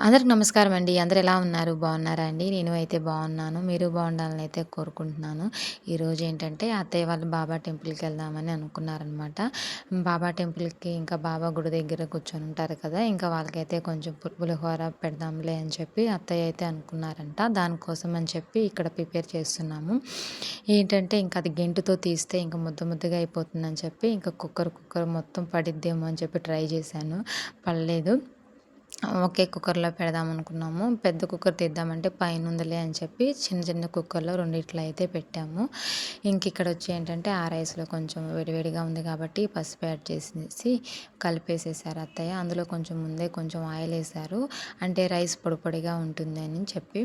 అందరికి నమస్కారం అండి. అందరు ఎలా ఉన్నారు? బాగున్నారా అండి? నేను అయితే బాగున్నాను. మీరు బాగుండాలని అయితే కోరుకుంటున్నాను. ఈరోజు ఏంటంటే అత్తయ్య వాళ్ళు బాబా టెంపుల్కి వెళ్దామని అనుకున్నారనమాట బాబా టెంపుల్కి ఇంకా బాబా గుడి దగ్గర కూర్చొని ఉంటారు కదా ఇంకా వాళ్ళకైతే కొంచెం పులిహోర పెడదాంలే అని చెప్పి అత్తయ్య అయితే అనుకున్నారంట. దానికోసం అని చెప్పి ఇక్కడ ప్రిపేర్ చేస్తున్నాము. ఏంటంటే ఇంకా అది గెంటుతో తీస్తే ఇంకా ముద్ద ముద్దగా అయిపోతుందని చెప్పి ఇంకా కుక్కర్ కుక్కర్ మొత్తం పడిద్దేమో అని చెప్పి ట్రై చేశాను. పడలేదు. ఒకే కుక్కర్లో పెడదాం అనుకున్నాము. పెద్ద కుక్కర్ తీద్దామంటే పైన ఉందిలే అని చెప్పి చిన్న చిన్న కుక్కర్లో రెండిట్లో అయితే పెట్టాము. ఇంక ఇక్కడ వచ్చి ఏంటంటే ఆ రైస్లో కొంచెం వేడివేడిగా ఉంది కాబట్టి పసుపు యాడ్ చేసేసి కలిపేసేసారు అత్తయ్య. అందులో కొంచెం ముందే కొంచెం ఆయిల్ వేసారు. అంటే రైస్ పొడిపొడిగా ఉంటుంది అని చెప్పి.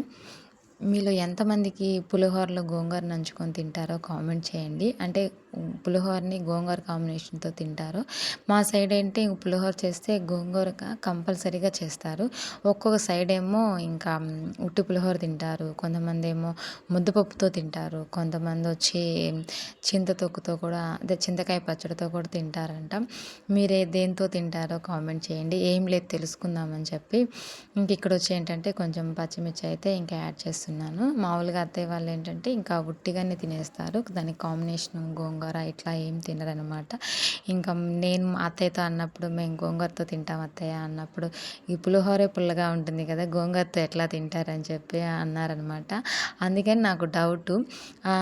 మీలో ఎంతమందికి పులిహోరలో గోంగూర నంచుకొని తింటారో కామెంట్ చేయండి. అంటే పులిహోరని గోంగూర కాంబినేషన్తో తింటారు. మా సైడ్ ఏంటి పులిహోర చేస్తే గోంగూర కంపల్సరీగా చేస్తారు. ఒక్కొక్క సైడ్ ఏమో ఇంకా ఉట్టి పులిహోర తింటారు. కొంతమంది ఏమో ముద్దపప్పుతో తింటారు. కొంతమంది వచ్చి చింతతొక్కుతో కూడా అదే చింతకాయ పచ్చడితో కూడా తింటారంట. మీరే దేంతో తింటారో కామెంట్ చేయండి. ఏం లేదు తెలుసుకుందామని చెప్పి. ఇంక ఇక్కడ వచ్చి ఏంటంటే కొంచెం పచ్చిమిర్చి అయితే ఇంకా యాడ్ చేస్తున్నాను. మామూలుగా అత్తయ్య వాళ్ళు ఏంటంటే ఇంకా ఉట్టిగానే తినేస్తారు. దానికి కాంబినేషన్ గోంగూర ఇట్లా ఏం తినరనమాట ఇంకా నేను అత్తయ్యతో అన్నప్పుడు మేము గోంగూరతో తింటాం అత్తయ్య అన్నప్పుడు ఈ పులిహోరే పుల్లగా ఉంటుంది కదా గోంగూరతో ఎట్లా తింటారని చెప్పి అన్నారనమాట అందుకని నాకు డౌట్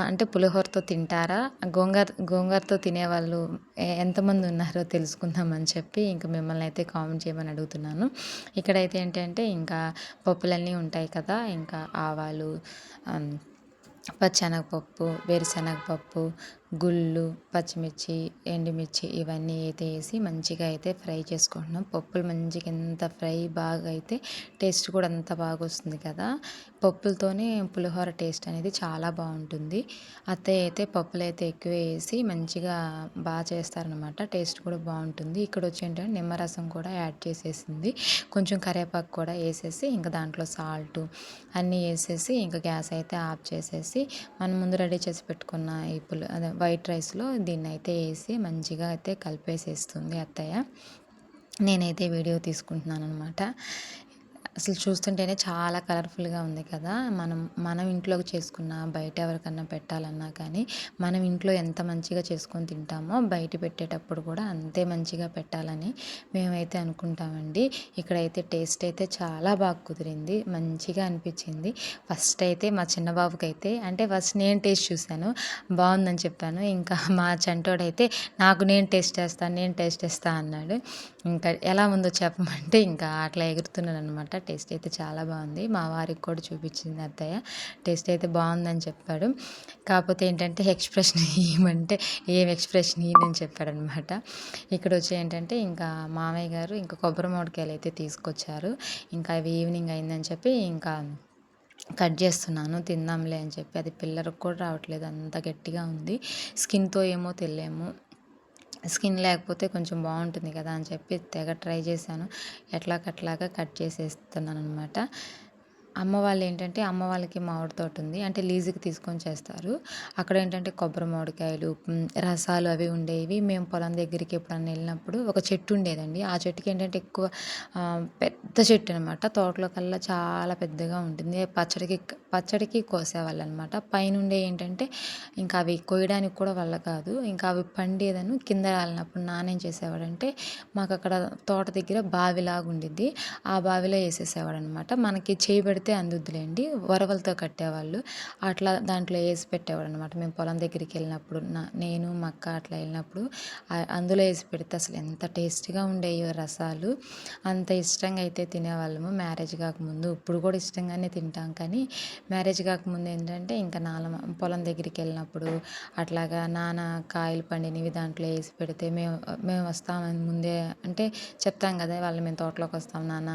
అంటే పులిహోరతో తింటారా? గోంగూర గోంగూరతో తినేవాళ్ళు ఎంతమంది ఉన్నారో తెలుసుకుందామని చెప్పి ఇంకా మిమ్మల్ని అయితే కామెంట్ చేయమని అడుగుతున్నాను. ఇక్కడైతే ఏంటంటే ఇంకా పప్పులన్నీ ఉంటాయి కదా ఇంకా ఆవాలు పచ్చెనగపప్పు వేరుశనగపప్పు గుళ్ళు పచ్చిమిర్చి ఎండుమిర్చి ఇవన్నీ అయితే వేసి మంచిగా అయితే ఫ్రై చేసుకుంటున్నాం. పప్పులు మంచిగా ఎంత ఫ్రై బాగా అయితే టేస్ట్ కూడా అంత బాగా వస్తుంది కదా. పప్పులతోనే పులిహోర టేస్ట్ అనేది చాలా బాగుంటుంది. అత్తయ్య అయితే పప్పులు అయితే ఎక్కువ వేసి మంచిగా బాగా చేస్తారనమాట టేస్ట్ కూడా బాగుంటుంది. ఇక్కడ వచ్చి ఏంటంటే నిమ్మరసం కూడా యాడ్ చేసేసింది. కొంచెం కరివేపాకు కూడా వేసేసి ఇంకా దాంట్లో సాల్ట్ అన్నీ వేసేసి ఇంకా గ్యాస్ అయితే ఆఫ్ చేసేసి మనం ముందు రెడీ చేసి పెట్టుకున్న ఈ పులి అదే వైట్ రైస్లో దీన్ని అయితే వేసి మంచిగా అయితే కలిపేసేస్తుంది అత్తయ్య. నేనైతే వీడియో తీసుకుంటున్నాను అనమాట అసలు చూస్తుంటేనే చాలా కలర్ఫుల్గా ఉంది కదా! మనం మనం ఇంట్లోకి చేసుకున్న బయట ఎవరికన్నా పెట్టాలన్నా కానీ మనం ఇంట్లో ఎంత మంచిగా చేసుకొని తింటామో బయట పెట్టేటప్పుడు కూడా అంతే మంచిగా పెట్టాలని మేమైతే అనుకుంటామండి. ఇక్కడైతే టేస్ట్ అయితే చాలా బాగా కుదిరింది మంచిగా అనిపించింది. ఫస్ట్ అయితే మా చిన్న బాబుకి అయితే అంటే ఫస్ట్ నేను టేస్ట్ చూశాను బాగుందని చెప్పాను. ఇంకా మా చంటోడైతే నాకు నేను టేస్ట్ చేస్తాను నేను టేస్ట్ చేస్తాను అన్నాడు. ఇంకా ఎలా ఉందో చెప్పమంటే ఇంకా అట్లా ఎగురుతున్నాను అనమాట టేస్ట్ అయితే చాలా బాగుంది. మా వారికి కూడా చూపించింది అత్తయ్య. టేస్ట్ అయితే బాగుందని చెప్పాడు. కాకపోతే ఏంటంటే ఎక్స్ప్రెషన్ ఏమంటే ఏం ఎక్స్ప్రెషన్ ఇయ్యని చెప్పాడనమాట ఇక్కడ వచ్చి ఏంటంటే ఇంకా మామయ్య గారు ఇంకా కొబ్బరి మామిడికాయలు అయితే తీసుకొచ్చారు. ఇంకా అవి ఈవినింగ్ అయిందని చెప్పి ఇంకా కట్ చేస్తున్నాను తిందాంలే అని చెప్పి. అది పిల్లలకు కూడా రావట్లేదు. అంత గట్టిగా ఉంది. స్కిన్తో ఏమో తెలియము. స్కిన్ లేకపోతే కొంచెం బాగుంటుంది కదా అని చెప్పి తెగ ట్రై చేశాను. ఎట్లాగట్లాగా కట్ చేసేస్తున్నాను అనమాట అమ్మ వాళ్ళు ఏంటంటే అమ్మ వాళ్ళకి మామిడి తోట ఉంది. అంటే లీజుకి తీసుకొని చేస్తారు. అక్కడ ఏంటంటే కొబ్బరి మామిడికాయలు రసాలు అవి ఉండేవి. మేము పొలం దగ్గరికి ఎప్పుడన్నా వెళ్ళినప్పుడు ఒక చెట్టు ఉండేదండి. ఆ చెట్టుకి ఏంటంటే ఎక్కువ పెద్ద చెట్టు అనమాట తోటలో కల్లా చాలా పెద్దగా ఉంటుంది. పచ్చడికి పచ్చడికి కోసేవాళ్ళు అనమాట పైనుండే ఏంటంటే ఇంకా అవి కోయడానికి కూడా వల్ల కాదు. ఇంకా అవి పండేదను కింద రాలినప్పుడు నానేం చేసేవాడంటే మాకు అక్కడ తోట దగ్గర బావిలాగా ఉండిద్ది ఆ బావిలో వేసేసేవాడు అనమాట మనకి చేయబెడితే పెడితే అందుద్దులేండి. వరవలతో కట్టేవాళ్ళు. అట్లా దాంట్లో వేసి పెట్టేవాడు అనమాట మేము పొలం దగ్గరికి వెళ్ళినప్పుడు నా నేను మా అక్క అట్లా వెళ్ళినప్పుడు అందులో వేసి పెడితే అసలు ఎంత టేస్ట్గా ఉండేవో రసాలు. అంత ఇష్టంగా అయితే తినేవాళ్ళము. మ్యారేజ్ కాకముందు ఇప్పుడు కూడా ఇష్టంగానే తింటాం. కానీ మ్యారేజ్ కాకముందు ఏంటంటే ఇంకా నాన్న పొలం దగ్గరికి వెళ్ళినప్పుడు అట్లాగా నాన్న కాయలు పండినవి దాంట్లో వేసి పెడితే మేము మేము వస్తామని ముందే. అంటే చెప్తాం కదా వాళ్ళు మేము తోటలోకి వస్తాం నాన్న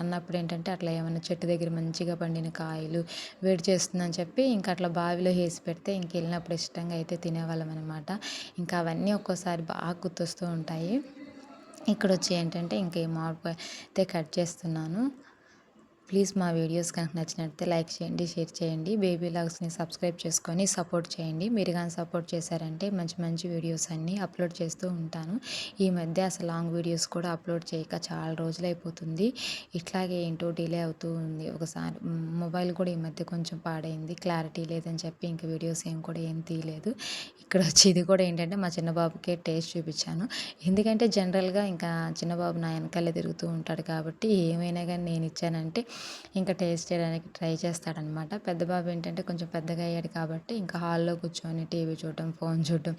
అన్నప్పుడు ఏంటంటే అట్లా ఏమైనా చెట్టు దగ్గర మంచిగా పండిన కాయలు వేడి చేస్తుందని చెప్పి ఇంకా అట్లా బావిలో వేసి పెడితే ఇంక వెళ్ళినప్పుడు ఇష్టంగా అయితే తినేవాళ్ళం అనమాట ఇంకా అవన్నీ ఒక్కోసారి బాగా గుర్తొస్తూ ఉంటాయి. ఇక్కడ వచ్చి ఏంటంటే ఇంకే మామిడికాయ అయితే కట్ చేస్తున్నాను. ప్లీజ్ మా వీడియోస్ కనుక నచ్చినట్లయితే లైక్ చేయండి షేర్ చేయండి. బేబీ లాగ్స్ని సబ్స్క్రైబ్ చేసుకొని సపోర్ట్ చేయండి. మీరు కానీ సపోర్ట్ చేశారంటే మంచి మంచి వీడియోస్ అన్నీ అప్లోడ్ చేస్తూ ఉంటాను. ఈ మధ్య అసలు లాంగ్ వీడియోస్ కూడా అప్లోడ్ చేయక చాలా రోజులు అయిపోతుంది. ఇట్లాగే ఏంటో డిలే అవుతూ ఉంది. ఒకసారి మొబైల్ కూడా ఈ మధ్య కొంచెం పాడైంది. క్లారిటీ లేదని చెప్పి ఇంక వీడియోస్ ఏం కూడా ఏం తీయలేదు. ఇక్కడ వచ్చి ఇది కూడా ఏంటంటే మా చిన్న బాబుకే టేస్ట్ చూపించాను. ఎందుకంటే జనరల్గా ఇంకా చిన్నబాబు నా వెనకాలే తిరుగుతూ ఉంటాడు కాబట్టి ఏమైనా కానీ నేను ఇచ్చానంటే ఇంకా టేస్ట్ చేయడానికి ట్రై చేస్తాడనమాట. పెద్ద బాబు ఏంటంటే కొంచెం పెద్దగా అయ్యాడు కాబట్టి ఇంకా హాల్లో కూర్చొని టీవీ చూడటం ఫోన్ చూడటం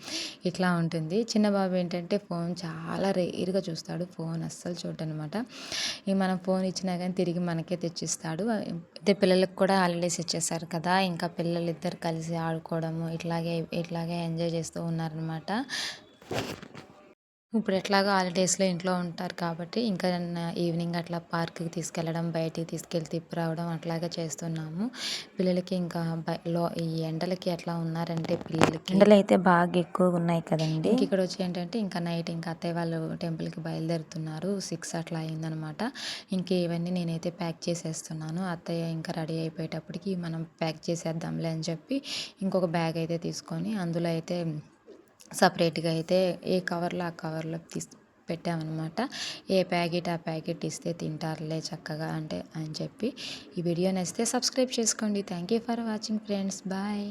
ఇట్లా ఉంటుంది. చిన్న బాబు ఏంటంటే ఫోన్ చాలా రేర్గా చూస్తాడు. ఫోన్ అస్సలు చూడనమాట అనమాట ఇక మనం ఫోన్ ఇచ్చినా కానీ తిరిగి మనకే తెచ్చిస్తాడు. అయితే పిల్లలకు కూడా హాలిడేస్ ఇచ్చేసారు కదా. ఇంకా పిల్లలు ఇద్దరు కలిసి ఆడుకోవడము ఇట్లాగే ఇట్లాగే ఎంజాయ్ చేస్తూ ఉన్నారనమాట. ఇప్పుడు ఎట్లాగో హాలిడేస్లో ఇంట్లో ఉంటారు కాబట్టి ఇంకా ఈవినింగ్ అట్లా పార్క్కి తీసుకెళ్ళడం బయటికి తీసుకెళ్ళి తిప్పి రావడం అట్లాగే చేస్తున్నాము. పిల్లలకి ఇంకా లో ఈ ఎండలకి ఎట్లా ఉన్నారంటే పిల్లలకి ఎండలు అయితే బాగా ఎక్కువగా ఉన్నాయి కదండి. ఇంక ఇక్కడ వచ్చి ఏంటంటే ఇంకా నైట్ ఇంకా అత్తయ్య వాళ్ళు టెంపుల్కి బయలుదేరుతున్నారు. సిక్స్ అట్లా అయిందనమాట. ఇంక ఇవన్నీ నేనైతే ప్యాక్ చేసేస్తున్నాను. అత్తయ్య ఇంకా రెడీ అయిపోయేటప్పటికి మనం ప్యాక్ చేసేద్దాంలే అని చెప్పి ఇంకొక బ్యాగ్ అయితే తీసుకొని అందులో అయితే సపరేట్గా అయితే ఏ కవర్లో ఆ కవర్లో తీసి పెట్టామన్నమాట. ఏ ప్యాకెట్ ఆ ప్యాకెట్ ఇస్తే తింటారులే చక్కగా అంటే అని చెప్పి ఈ వీడియో నచ్చితే సబ్స్క్రైబ్ చేసుకోండి. Thank you for watching friends. Bye.